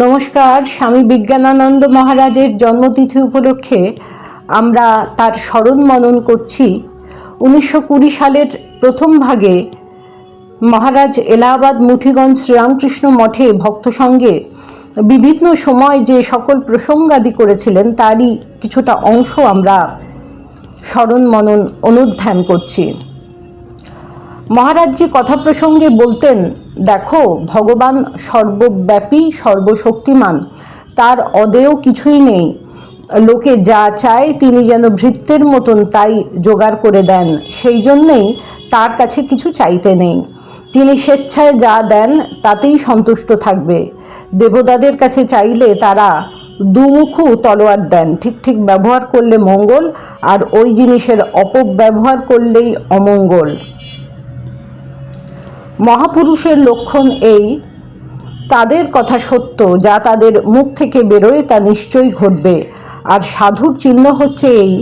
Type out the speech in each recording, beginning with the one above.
নমস্কার, স্বামী বিজ্ঞানানন্দ মহারাজের জন্মতিথি উপলক্ষে আমরা তার স্মরণ মনন করছি। উনিশশো কুড়ি সালের প্রথম ভাগে মহারাজ এলাহাবাদ, মুঠিগঞ্জ, শ্রীরামকৃষ্ণ মঠে ভক্ত সঙ্গে বিভিন্ন সময় যে সকল প্রসঙ্গাদি করেছিলেন, তারই কিছুটা অংশ আমরা স্মরণ মনন অনুধ্যান করছি। মহারাজজি কথা প্রসঙ্গে বলতেন, দেখো, ভগবান সর্বব্যাপী, সর্বশক্তিমান। তার অদেয় কিছুই নেই। লোকে যা চায় তিনি যেন ভৃত্যের মতন তাই জোগাড় করে দেন। সেই জন্যেই তার কাছে কিছু চাইতে নেই। তিনি স্বেচ্ছায় যা দেন, তাতেই সন্তুষ্ট থাকবে। দেবতাদের কাছে চাইলে তারা দুমুখু তলোয়ার দেন। ঠিক ঠিক ব্যবহার করলে মঙ্গল, আর ওই জিনিসের অপব্যবহার করলেই অমঙ্গল। মহাপুরুষের লক্ষণ এই। তাদের কথা সত্য, যা তাদের মুখ থেকে বেরোয় তা নিশ্চয়ই ঘটবে। আর সাধুর চিহ্ন হচ্ছে এই,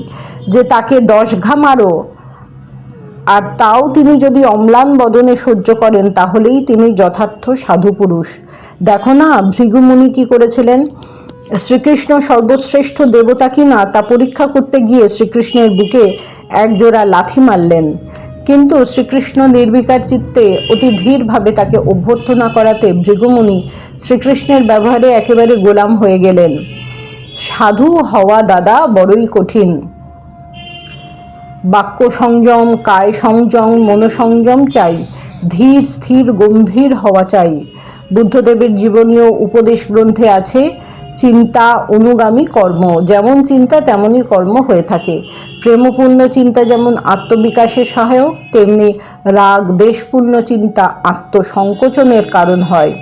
যে তাকে দশ ঘা মারো আর তাও তিনি যদি অম্লান বদনে সহ্য করেন, তাহলেই তিনি যথার্থ সাধু পুরুষ দেখো না, ভৃগুমুনি কি করেছিলেন? শ্রীকৃষ্ণ সর্বশ্রেষ্ঠ দেবতা কিনা তা পরীক্ষা করতে গিয়ে শ্রীকৃষ্ণের বুকে একজোড়া লাথি মারলেন। কিন্তু শ্রীকৃষ্ণ নির্বিকার চিত্তে অতি ধীরভাবে তাকে অভ্যর্থনা করাতে ভৃগুমুনি শ্রীকৃষ্ণের ব্যবহারে একেবারে গোলাম হয়ে গেলেন। সাধু হওয়া দাদা বড়ই কঠিন। বাক্য সংযম কায় সংযম মনোসংযম চাই, ধীর, স্থির, গম্ভীর হওয়া চাই। বুদ্ধদেবের জীবনীয় উপদেশ গ্রন্থে আছে চিন্তা অনুগামী কর্ম। যেমন চিন্তা, তেমনই কর্ম হয়ে থাকে। প্রেমপূর্ণ চিন্তা যেমন আত্মবিকাশের সহায়ক, তেমনি রাগ, দেশপূর্ণ চিন্তা আত্মসংকোচনের কারণ হয়।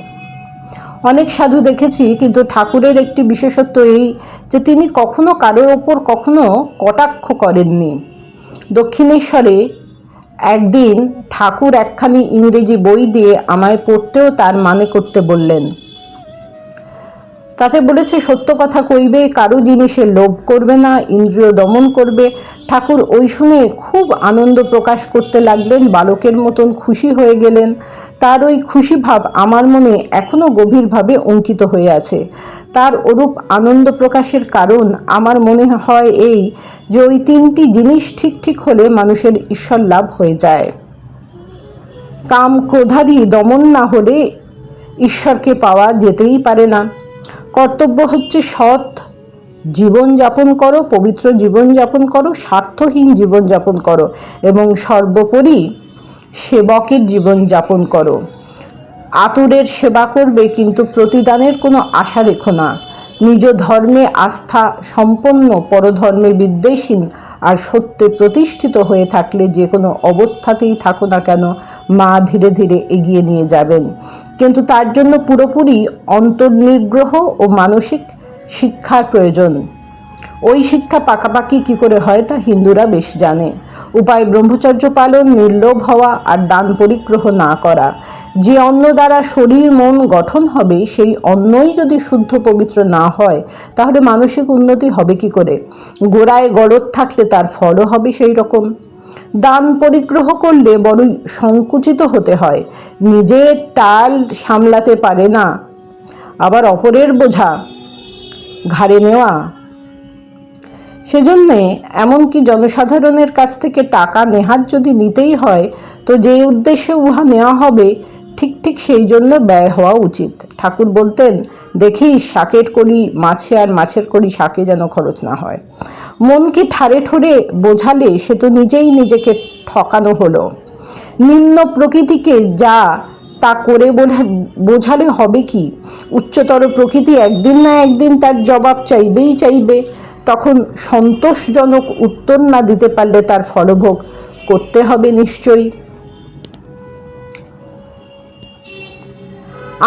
অনেক সাধু দেখেছি, কিন্তু ঠাকুরের একটি বিশেষত্ব এই যে তিনি কখনো কারোর ওপর কখনো কটাক্ষ করেননি। দক্ষিণেশ্বরে একদিন ঠাকুর একখানি ইংরেজি বই দিয়ে আমায় পড়তেও তার মানে করতে বললেন। তাতে বলেছে, সত্য কথা কইবে, কারও জিনিসে লোভ করবে না, ইন্দ্রিয় দমন করবে। ঠাকুর ওই শুনে খুব আনন্দ প্রকাশ করতে লাগলেন, বালকের মতন খুশি হয়ে গেলেন। তার ওই খুশি ভাব আমার মনে এখনও গভীরভাবে অঙ্কিত হয়ে আছে। তার ওরূপ আনন্দ প্রকাশের কারণ আমার মনে হয় এই যে ওই তিনটি জিনিস ঠিক ঠিক হলে মানুষের ঈশ্বর লাভ হয়ে যায়। কাম ক্রোধাদি দমন না হলে ঈশ্বরকে পাওয়া যেতেই পারে না। কর্তব্য হচ্ছে সৎ জীবনযাপন করো, পবিত্র জীবনযাপন করো, স্বার্থহীন জীবনযাপন করো এবং সর্বোপরি সেবকের জীবনযাপন করো। আতুরের সেবা করবে কিন্তু প্রতিদানের কোনো আশা রেখো না। নিজ ধর্মে আস্থা সম্পন্ন, পরধর্মে বিদ্বেষীন আর সত্যে প্রতিষ্ঠিত হয়ে থাকলে যে কোনো অবস্থাতেই থাকো না কেন, মা ধীরে ধীরে এগিয়ে নিয়ে যাবেন। কিন্তু তার জন্য পুরোপুরি অন্তর্নিগ্রহ ও মানসিক শিক্ষার প্রয়োজন। ওই শিক্ষা পাকাপাকি কি করে হয় তা হিন্দুরা বেশ জানে। উপায় ব্রহ্মচর্য পালন, নির্লোভ হওয়া আর দান পরিগ্রহ না করা। যে অন্ন দ্বারা শরীর, মন গঠন হবে, সেই অন্নই যদি শুদ্ধ পবিত্র না হয়, তাহলে মানসিক উন্নতি হবে কি করে? গোড়ায় গড়ত থাকলে তার ফলও হবে সেই রকম। দান পরিগ্রহ করলে বড়ই সংকুচিত হতে হয়। নিজের টাল সামলাতে পারে না। আবার অপরের বোঝা, ঘাড়ে নেওয়া সেজন্যে এমনকি জনসাধারণের কাছ থেকে টাকা নেহাত যদি নিতেই হয়, তো যে উদ্দেশ্যে উহা নেওয়া হবে, ঠিক ঠিক সেই জন্য ব্যয় হওয়া উচিত। ঠাকুর বলতেন দেখি শাকের করি মাছে আর মাছের করি শাকে যেন খরচ না হয়। মনকে ঠারে ঠোরে বোঝালে সে তো নিজেই নিজেকে ঠকানো হলো। নিম্ন প্রকৃতিকে যা তা করে বোঝালে হবে কি? উচ্চতর প্রকৃতি একদিন না একদিন তার জবাব চাইবেই চাইবে। তখন সন্তোষজনক উত্তর না দিতে পারলে তার ফলভোগ করতে হবে নিশ্চয়ই।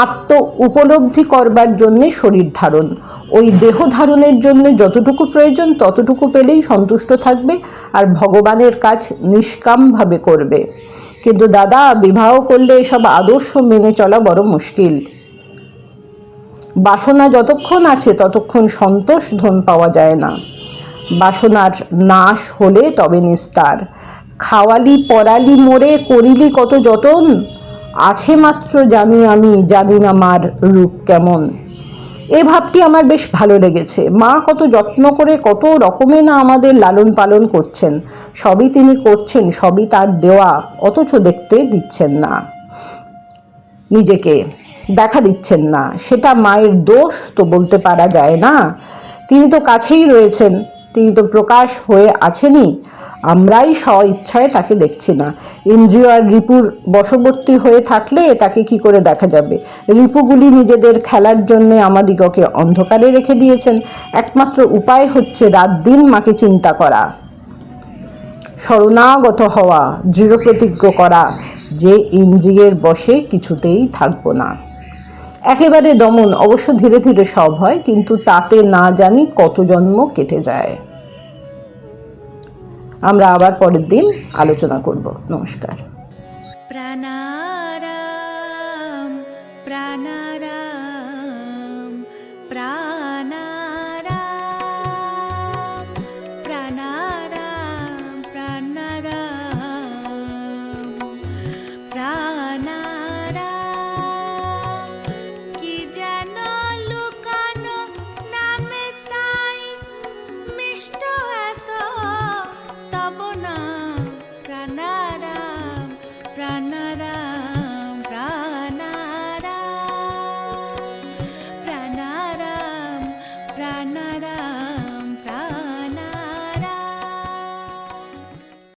আত্ম উপলব্ধি করবার জন্যে শরীর ধারণ। ওই দেহ ধারণের জন্য যতটুকু প্রয়োজন ততটুকু পেলেই সন্তুষ্ট থাকবে আর ভগবানের কাজ নিষ্কামভাবে করবে। কিন্তু দাদা, বিবাহ করলে এসব আদর্শ মেনে চলা বড় মুশকিল। বাসনা যতক্ষণ আছে ততক্ষণ সন্তোষ ধন পাওয়া যায় না। বাসনার নাশ হলে তবে নিস্তার। খাওয়ালি পড়ালি মোড়ে করিলি কত যতন? আছে মাত্র জানি আমি, জানি না মার রূপ কেমন। এ ভাবটি আমার বেশ ভালো লেগেছে। মা কত যত্ন করে কত রকমে না আমাদের লালন পালন করছেন। সবই তিনি করছেন, সবই তার দেওয়া, অথচ দেখতে দিচ্ছেন না। নিজেকে দেখা দিচ্ছেন না। সেটা মায়ের দোষ তো বলতে পারা যায় না। তিনি তো কাছেই রয়েছেন, তিনি তো প্রকাশ হয়ে আছেনই। আমরাই স্ব ইচ্ছায় তাকে দেখছি না। ইন্দ্রিয় আর রিপুর বশবর্তী হয়ে থাকলে তাকে কি করে দেখা যাবে? রিপুগুলি নিজেদের খেলার জন্যে আমাদিগকে অন্ধকারে রেখে দিয়েছেন। একমাত্র উপায় হচ্ছে রাত দিন মাকে চিন্তা করা। শরণাগত হওয়া দৃঢ় প্রতিজ্ঞ করা। যে ইন্দ্রিয়ের বশে কিছুতেই থাকব না। একেবারে দমন। অবশ্য ধীরে ধীরে সব হয়, কিন্তু তাতে না জানি কত জন্ম কেটে যায়। আমরা আবার পরের দিন আলোচনা করব। নমস্কার। প্রাণারাম প্রাণারাম প্রা তারা